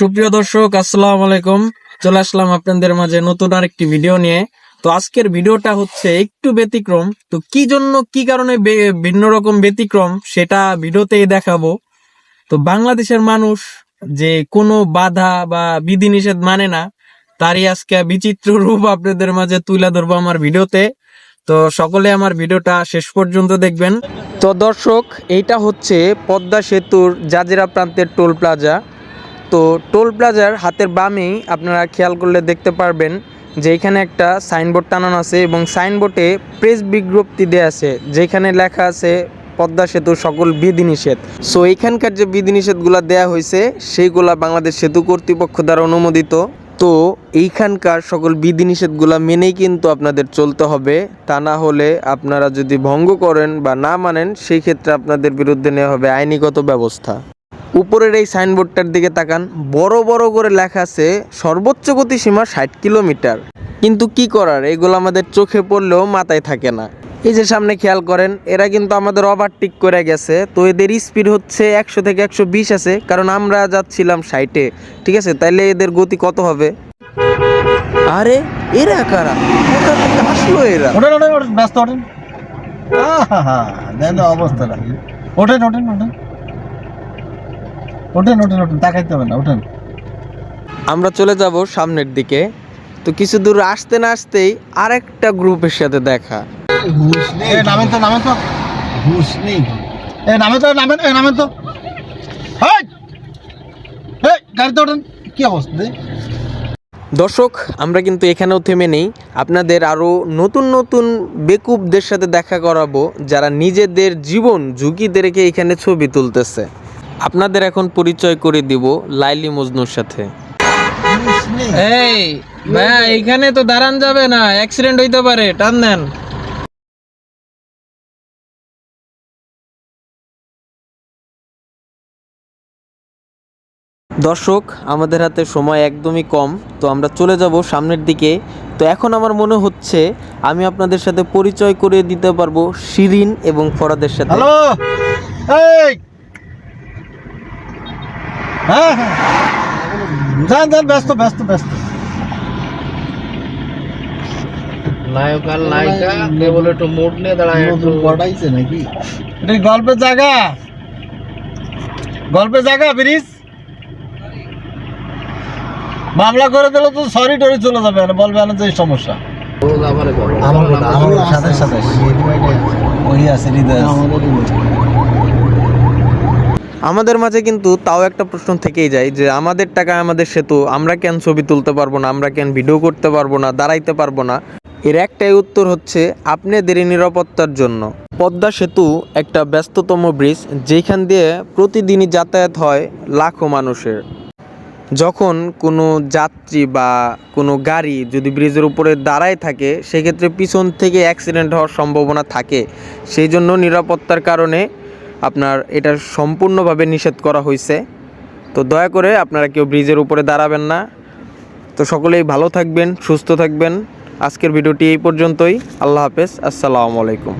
সুপ্রিয় দর্শক, আসসালামু আলাইকুম। চলে আসলাম আপনাদের মাঝে নতুন আরেকটি ভিডিও নিয়ে। তো আজকের ভিডিওটা হচ্ছে একটু ব্যতিক্রম। তো কি জন্য, কি কারণে ভিন্ন রকম ব্যতিক্রম সেটা ভিডিওতেই দেখাবো। তো বাংলাদেশের মানুষ যে কোনো বাধা বা বিধিনিষেধ মানে না, তারই আজকে বিচিত্র রূপ আপনাদের মাঝে তুলে ধরবো আমার ভিডিওতে। তো সকলে আমার ভিডিওটা শেষ পর্যন্ত দেখবেন। তো দর্শক, এইটা হচ্ছে পদ্মা সেতুর জাজিরা প্রান্তের টোল প্লাজা। তো টোল প্লাজার হাতের বামেই আপনারা খেয়াল করলে দেখতে পারবেন যে এখানে একটা সাইনবোর্ড টানানো আছে এবং সাইনবোর্ডে প্রেস বিজ্ঞপ্তি দেওয়া আছে, যেখানে লেখা আছে, পদ্মা সেতুর সকল বিধিনিষেধ। সো এখানকার যে বিধিনিষেধগুলো দেওয়া হয়েছে, সেইগুলা বাংলাদেশ সেতু কর্তৃপক্ষ দ্বারা অনুমোদিত। তো এইখানকার সকল বিধিনিষেধগুলো মেনেই কিন্তু আপনাদের চলতে হবে, তা না হলে আপনারা যদি ভঙ্গ করেন বা না মানেন, সেই ক্ষেত্রে আপনাদের বিরুদ্ধে নেওয়া হবে আইনিগত ব্যবস্থা। উপরের এই সাইনবোর্ডটার দিকে তাকান, বড় বড় করে লেখা আছে, সর্বোচ্চ গতি সীমা ষাট কিলোমিটার। কিন্তু কি করার? এগুলো আমাদের চোখে পড়লেও মাথায় থাকে না। এই যে সামনে খেয়াল করেন, এরা কিন্তু আমাদের ওভারটেক করে গেছে, তো এদের স্পিড হচ্ছে একশো থেকে একশো বিশ আছে, কারণ আমরা যাচ্ছিলাম ষাটে ঠিক আছে? তাইলে এদের গতি কত হবে? আরে, এরা কারা? আসলো এরা? ব্যস্ত অবস্থাটা ওঠেন ওঠেন ওঠেন। ওঠেন ওঠেন ওঠেন তাকাইতে হবে না ওঠেন। আমরা চলে যাব সামনের দিকে। তো কিছু দূর আসতে না আসতেই আরেকটা গ্রুপের সাথে দেখা। এ নামেন তো নামেন তো। হুশ নেই। এ নামেন তো নামেন এ নামেন তো। হাই! এই গাড়িতে ওঠেন। কি অবস্থা রে? দর্শক আমরা কিন্তু এখানেও থেমে নেই। আপনাদের আরও নতুন নতুন বেকুবদের সাথে দেখা করাবো যারা নিজেদের জীবন ঝুঁকিতে রেখে এখানে ছবি তুলতেছে। আপনাদের এখন পরিচয় করে দিব লাইলি মজনুর সাথে। এই এখানে তো দাঁড়ান যাবে না অ্যাক্সিডেন্ট হইতে পারে টান দেন। দর্শক আমাদের হাতে সময় একদমই কম তো আমরা চলে যাব সামনের দিকে। তো এখন আমার মনে হচ্ছে আমি আপনাদের সাথে পরিচয় করে দিতে পারব শিরিন এবং ফরাদের সাথে। হ্যালো এই হ্যাঁ হ্যাঁ। যান যান ব্যস্ত ব্যস্ত ব্যস্ত। নায়ক আর নায়িকা কেবল একটু মুড নিয়ে দাঁড়ায় নতুন পড়াইছে নাকি? এটা গল্পের জায়গা? গল্পের জায়গা ব্রিজ? মামলা করে দিলে তো সরি টরি চলে যাবে না বলবে না যে সমস্যা। আমারে আমার সাথে সাথে। ওই আছে হৃদয় আমাদের মাঝে কিন্তু তাও একটা প্রশ্ন থেকেই যায় যে, আমাদের টাকায় আমাদের সেতু, আমরা কেন ছবি তুলতে পারব না? আমরা কেন ভিডিও করতে পারব না? দাঁড়াইতে পারব না? এর একটাই উত্তর হচ্ছে আপনাদের নিরাপত্তার জন্য। পদ্মা সেতু একটা ব্যস্ততম ব্রিজ যেখান দিয়ে প্রতিদিনই যাতায়াত হয় লাখো মানুষের। যখন কোনো যাত্রী বা কোনো গাড়ি যদি ব্রিজের উপরে দাঁড়ায় থাকে, সেক্ষেত্রে পিছন থেকে অ্যাক্সিডেন্ট হওয়ার সম্ভাবনা থাকে। সেই জন্য নিরাপত্তার কারণে আপনার এটা সম্পূর্ণভাবে নিষেধ করা হয়েছে তো দয়া করে আপনারা কেউ ব্রিজের উপরে দাঁড়াবেন না। তো সকলেই ভালো থাকবেন, সুস্থ থাকবেন। আজকের ভিডিওটি এই পর্যন্তই। আল্লাহ হাফেজ। আসসালামু আলাইকুম।